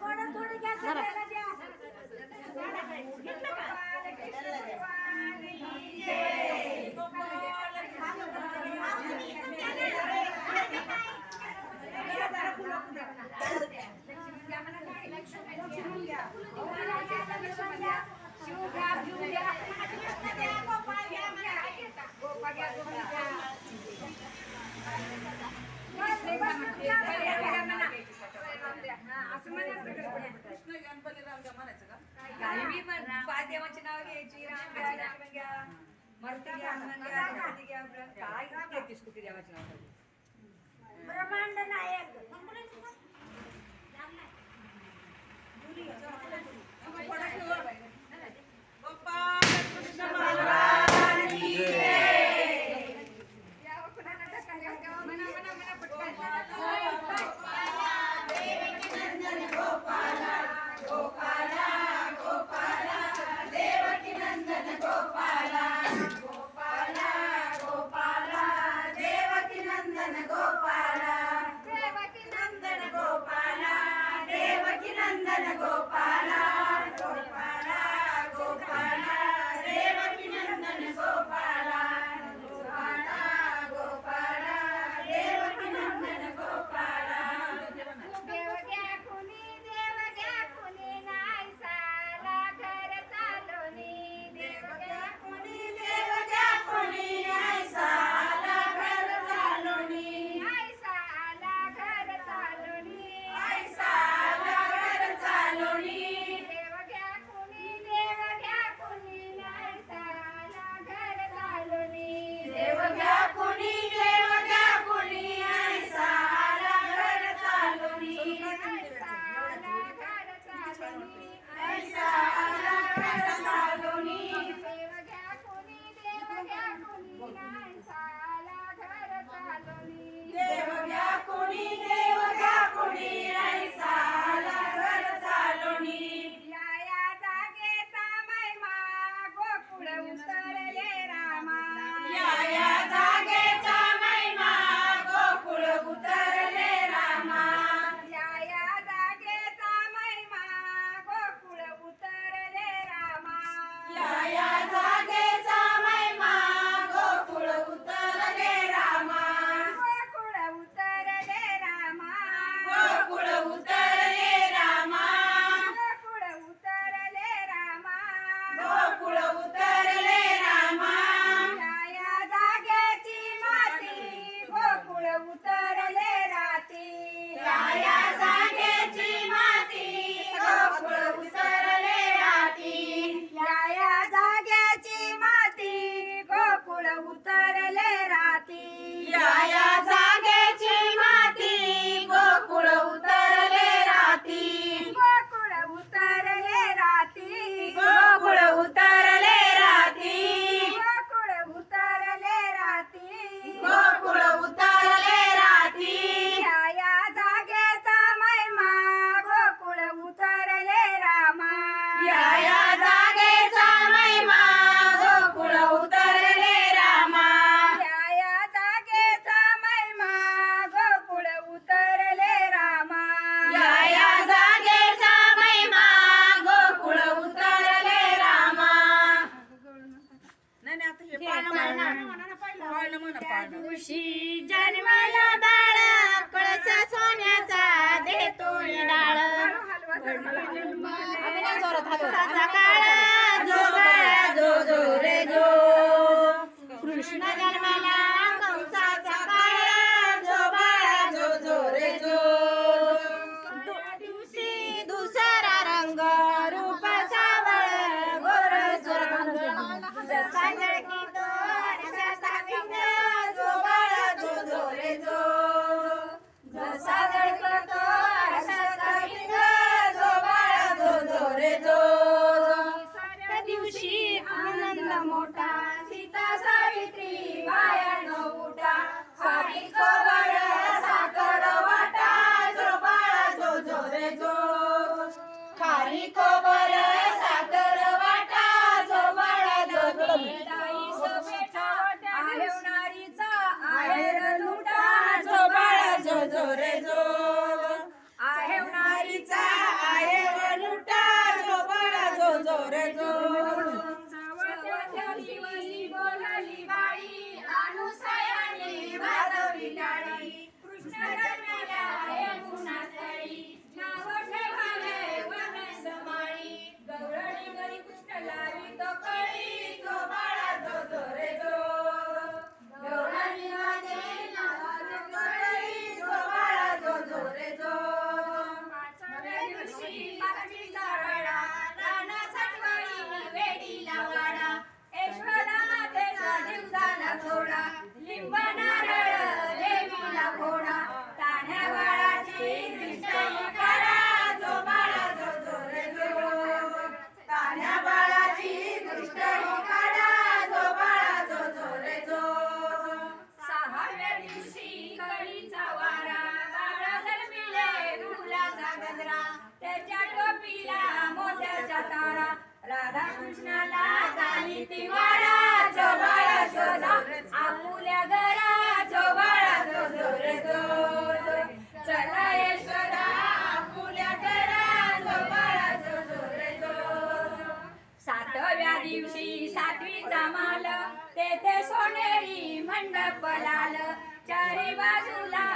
थोडं थोडं घ्या सगळ्याला द्या मी पाच देवाची नाव घ्यायची. राम घ्या लक्ष्मण घ्या. मरती घ्या हनुमान घ्या गणपती घ्या काय घेतेस कुठे Yes. i kula butel. त्या जन्माला बाळा कळसा सोन्याचा देतो डाळ. काळा जो जो रे जो. कृष्ण जन्माला कंसाचा काळा जो बाळा जो जो रे जो. दिवशी दुसरा रंग रूपा सावळ गोर जसा जळके साजरे त्या दिवशी आनंद मोठा सीता सावित्री बाया सारी खबर साखर वाटा जो बाळा जो जो खारी खबर जो बाळा शोधा आपुल्या घरा जो बाळा जो चला यशोदा आपुल्या घरा जो बाळा जो सातव्या दिवशी सातवीचा माल तेथे सोनेरी मंडप लाल. चारी बाजूला